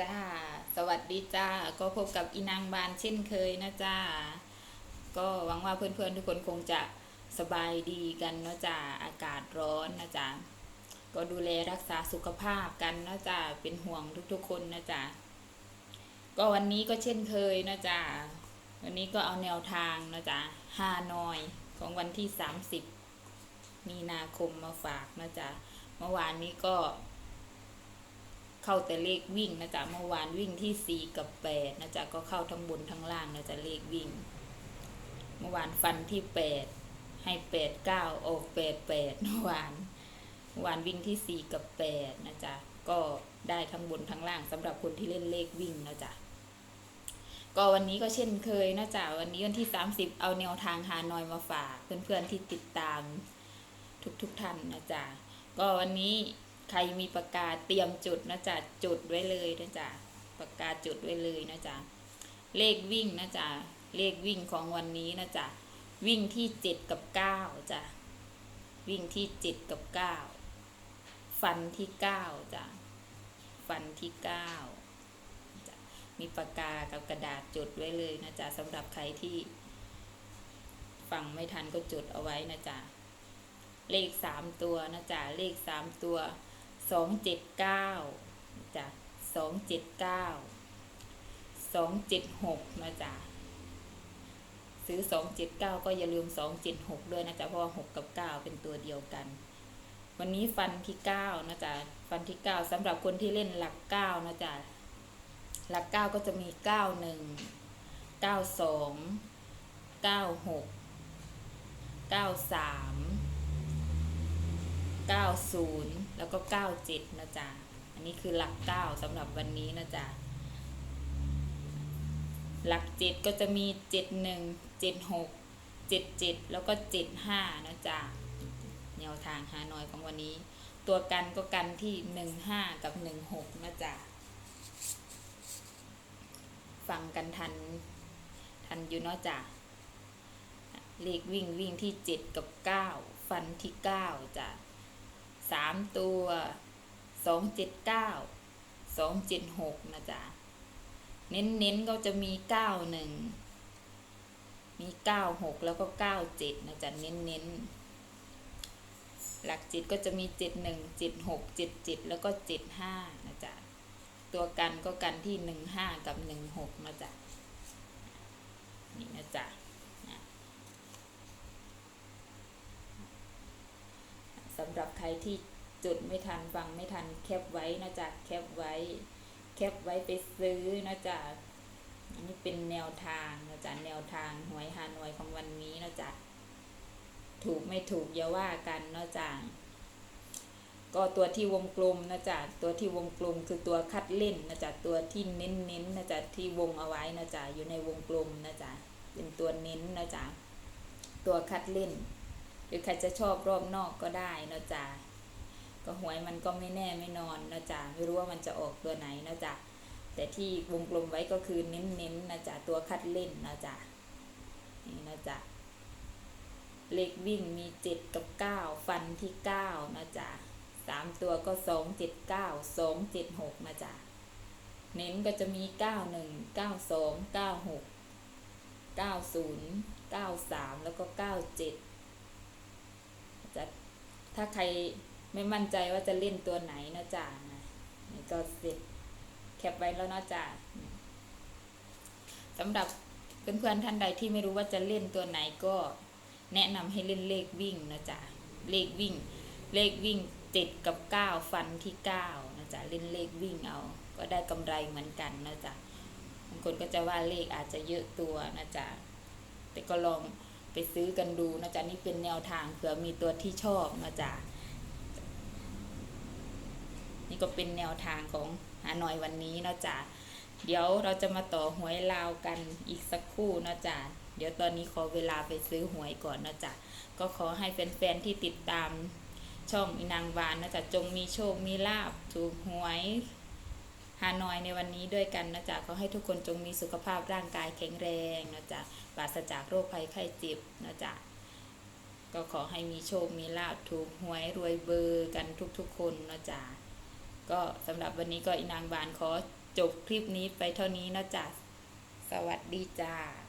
จ้า สวัสดีจ้า ก็พบกับอีนางบานเช่นเคยนะจ้า ก็หวังว่าเพื่อนๆทุกคนคงจะสบายดีกันเนาะจ้า อากาศร้อนนะจ้า ก็ดูแลรักษาสุขภาพกันเนาะจ้า เป็นห่วงทุกๆคนนะจ้า ก็วันนี้ก็เช่นเคยนะจ้า วันนี้ก็เอาแนวทางนะจ๊ะฮานอยของวันที่ 30 มีนาคมมาฝากนะจ๊ะเมื่อวานนี้ก็ เข้าแต่เลขวิ่งนะจ๊ะเมื่อวานวิ่งที่4กับ8นะจ๊ะก็เข้าทั้งบนทั้งล่างนะจ๊ะเลขวิ่ง เมื่อวานฟันที่8ให้8 9ออก8 8เมื่อวานเมื่อวานวิ่งที่4กับ8นะจ๊ะก็ได้ทั้งบนทั้งล่างสำหรับคนที่เล่นเลขวิ่งนะจ๊ะก็วันนี้ก็เช่นเคยนะจ๊ะวันนี้วันที่ 30 เอาแนวทางฮานอยมาฝากเพื่อนๆที่ติดตามทุกๆทท่านนะจ๊ะก็วันนี้ ใครมีปากกาเตรียมจุดนะจ๊ะจุดไว้เลยนะจ๊ะปากกาจุดไว้เลยนะจ๊ะเลขวิ่งนะจ๊ะเลขวิ่งของวันนี้นะจ๊ะวิ่งที่7กับ9จ้ะวิ่งที่7กับ9ฟันที่9จ้ะฟันที่9มีปากกากับกระดาษจดไว้เลยนะจ๊ะสำหรับใครที่ฟังไม่ทันก็จดเอาไว้นะจ๊ะเลขสามตัวนะจ๊ะเลขสามตัว สองเจ็ดเก้าจ้ะสองเจ็ดเก้าสองเจ็ดหกนะจ๊ะซื้อสองเจ็ดเก้าก็อย่าลืมสองเจ็ดหกด้วยนะจ๊ะเพราะว่าหกกับเก้าเป็นตัวเดียวกัน วันนี้ฟันที่เก้านะจ๊ะฟันที่เก้าสำหรับคนที่เล่นหลักเก้านะจ๊ะหลักเก้าก็จะมีเก้าหนึ่งเก้าสองเก้าหกเก้าสาม เก้าศูนย์แล้วก็เก้าเจ็ดนะจ๊ะ อันนี้คือหลักเก้าสำหรับวันนี้นะจ๊ะ หลักเจ็ดก็จะมีเจ็ดหนึ่งเจ็ดหกเจ็ดเจ็ดแล้วก็เจ็ดห้านะจ๊ะ แนวทางฮานอยของวันนี้ ตัวกันก็กันที่หนึ่งห้ากับหนึ่งหกนะจ๊ะ ฟังกันทัน ทันอยู่เนาะจ้ะเลขวิ่งวิ่งที่เจ็ดกับเก้าฟันที่เก้าจ้ะ สามตัวสองเจ็ดเก้าสองเจ็ดหกนะจ๊ะ เน้นเน้นก็จะมีเก้าหนึ่งมีเก้าหกแล้วก็เก้าเจ็ดนะจ๊ะ เน้นเน้นหลักจิตก็จะมีเจ็ดหนึ่งเจ็ดหกเจ็ดเจ็ดแล้วก็เจ็ดห้านะจ๊ะ ตัวกันก็กันที่หนึ่งห้ากับหนึ่งหกนะจ๊ะ นี่นะจ๊ะนะสำ หรับใครที่จุดไม่ทันฟังไม่ทันแคปไว้นะจ๊ะแคปไว้ แคปไว้ไปซื้อนะจ๊ะอันนี้เป็นแนวทางนะจ๊ะแนวทางหวยฮานอยของวันนี้นะจ๊ะถูกไม่ถูกอย่าว่ากันเนาะจ๊ะก็ตัวที่วงกลมนะจ๊ะตัวที่วงกลมคือตัวคัดเล่นนะจ๊ะตัวที่เน้นเน้นนะจ๊ะที่วงเอาไว้นะจ๊ะอยู่ในวงกลมนะจ๊ะเป็นตัวเน้นนะจ๊ะตัวคัดเล่น หรือใครจะชอบรอบนอกก็ได้นะจ๊ะก็หวยมันก็ไม่แน่ไม่นอนนะจ๊ะไม่รู้ว่ามันจะออกตัวไหนนะจ๊ะแต่ที่วงกลมไว้ก็คือเน้นเน้นๆนะจ๊ะตัวคัดเล่นนะจ๊ะนี่นะจ๊ะเลขวิ่งมีเจ็ดกับเก้าฟันที่เก้านะจ๊ะสามตัวก็สองเจ็ดเก้าสองเจ็ดหกมาจ้ะเน้นก็จะมีเก้าหนึ่งเก้าสองเก้าหกเก้าศูนย์เก้าสามแล้วก็เก้าเจ็ด จะถ้าใครไม่มั่นใจว่าจะเล่นตัวไหนนะจ๊ะนะนี่ก็เสร็จแคปไว้แล้วนะจ๊ะสำหรับเพื่อนๆท่านใดที่ไม่รู้ว่าจะเล่นตัวไหนก็แนะนำให้เล่นเลขวิ่งนะจ๊ะเลขวิ่ง เลขวิ่งเจ็ดกับเก้าฟันที่เก้านะจ๊ะเล่นเลขวิ่งเอา ก็ได้กำไรเหมือนกันนะจ๊ะบางคนก็จะว่าเลขอาจจะเยอะตัวนะจ๊ะแต่ก็ลอง ไปซื้อกันดูนะจ๊ะนี่เป็นแนวทางเผื่อมีตัวที่ชอบนะจ๊ะนี่ก็เป็นแนวทางของหาหน่อยวันนี้นะจ๊ะเดี๋ยวเราจะมาต่อหวยลาวกันอีกสักครู่นะจ๊ะเดี๋ยวตอนนี้ขอเวลาไปซื้อหวยก่อนนะจ๊ะก็ขอให้แฟนๆที่ติดตามช่องอีนางวานนะจ๊ะจงมีโชคมีลาบถูกหวย ฮานอยในวันนี้ด้วยกันนะจ๊ะขอให้ทุกคนจงมีสุขภาพร่างกายแข็งแรงนะจ๊ะปราศจากโรคภัยไข้เจ็บนะจ๊ะก็ขอให้มีโชค มีลาบถูกหวยรวยเบอร์กันทุกๆคนนะจ๊ะก็สำหรับวันนี้ก็อินางบานขอจบคลิปนี้ไปเท่านี้นะจ๊ะสวัสดีจ้า